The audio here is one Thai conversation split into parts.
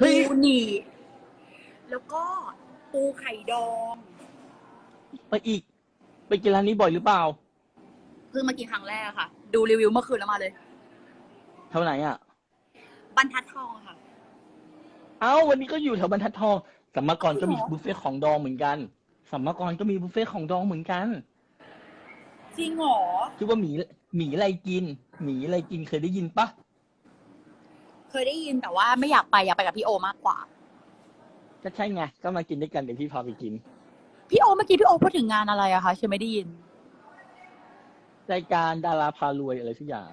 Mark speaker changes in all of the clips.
Speaker 1: เฮ้ย
Speaker 2: ปูหนีบแล้วก็ปูไข่ดอง
Speaker 1: ไปอีก ไปกินร้านนี้บ่อยหรือเปล่า
Speaker 2: เพิ่งมากินครั้งแรกค่ะ ดูรีวิวเมื่อคืนแล้วมาเลย
Speaker 1: เท่าไหร่อะ
Speaker 2: บรรทัดทองค่ะ
Speaker 1: เอ้าวันนี้ก็อยู่แถวบรรทัดทองสัมมากรก็มี
Speaker 2: จริงเหรอ
Speaker 1: บุฟเฟ่ต์ของดองเหมือนกันสัมมากรก็มีบุฟเฟ่ต์ของดองเหมือนกัน
Speaker 2: จริงเหรอ
Speaker 1: ชื่อว่าหมีหมีอะไรกินหมีอะไรกินเคยได้ยินปะ
Speaker 2: เคยได้ยินแต่ว่าไม่อยากไปอยากไปกับพี่โอมากกว่า
Speaker 1: ก็ใช่ไงก็มากินด้วยกันเดี๋ยวพี่พาไปกิน
Speaker 2: พี่โอเมื่อกี้พี่โอพูดถึงงานอะไรอะคะฉันไม่ได้ยิน
Speaker 1: รายการดาราพารวยอะไรทุกอย่าง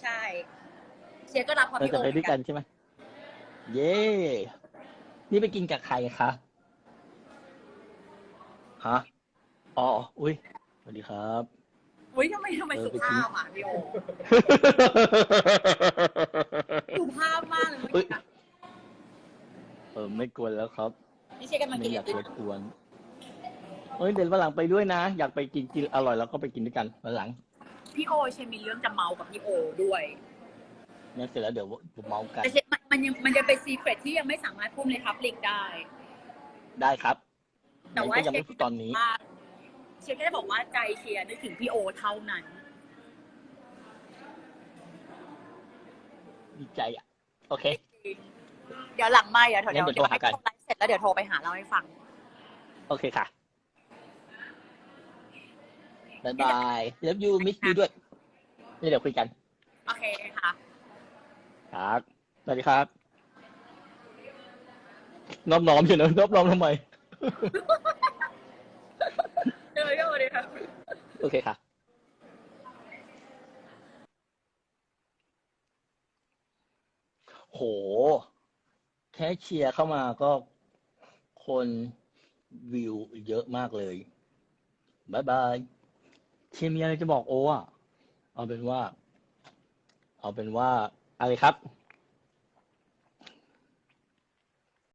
Speaker 2: ใช่ เชียร์ก็รับพอ
Speaker 1: เรา
Speaker 2: พี่โอ
Speaker 1: จะไปด้วยกันใช่ไหมเย้นี่ไปกินกับใครคะฮะอ๋ออุ้ยสวัสดีครับ
Speaker 2: อุ้ยทำไมทำไม
Speaker 1: เออ
Speaker 2: สุ
Speaker 1: ไปกิน
Speaker 2: ภาพอะพี่โอสุภาพมากเลยเมื่อกี้อะ
Speaker 1: เออ ไม่กวนแล้วครับ
Speaker 2: นี่เชียร์กำลัง
Speaker 1: ไม่
Speaker 2: กิน
Speaker 1: อยาก
Speaker 2: อยู่
Speaker 1: รบกวนเฮ้ยเดี๋ยววันหลังไปด้วยนะ อยากไปกินกินอร่อยแล้วก็ไปกินด้วยกันวันหลัง
Speaker 2: พี่โอเชียร์มีเรื่องจะเมากับพี่โอด้วย
Speaker 1: งั้นเสร็จแล้วเดี๋ยวผมเมากัน
Speaker 2: แต่เชียร์มันมันยังมันจะเป็นซีเครตที่ยังไม่สามารถพูดในพับลิกได้
Speaker 1: ได้ครับ
Speaker 2: แต่
Speaker 1: งั้น
Speaker 2: ว่า
Speaker 1: ก็ยังไม่พูดตอนนี้
Speaker 2: ว่าเชียร์แค่จะบอกว่าใจเชียร์นึกถึงพี่โอเท่านั้น
Speaker 1: ดีใจอะ โอเค
Speaker 2: เดี๋ยวหลังไม่อะเดี๋ยว
Speaker 1: งั้
Speaker 2: เดี๋ย
Speaker 1: น
Speaker 2: ว
Speaker 1: เดี๋ยวโทรหากัน
Speaker 2: ไลฟ์เสร็จแล้วเดี๋ยวโทรไปหาเราให้ฟัง
Speaker 1: โอเคค่ะบายบายเลิฟยูมิสยูด้วยนี่เดี๋ยวคุยกัน
Speaker 2: โอเคค่ะ
Speaker 1: ครับ สวัสดีครับ น้อมน้อมอยู่นะน้อมน้อมทำไม
Speaker 2: เดี๋ยวพี่โอดีค่ะ
Speaker 1: โอเคค่ะโหแค่เชียร์เข้ามาก็คนวิวเยอะมากเลยบายบายเชียร์มีอะไรจะบอกโออะเอาเป็นว่า เอาเป็นว่าอะไรครับ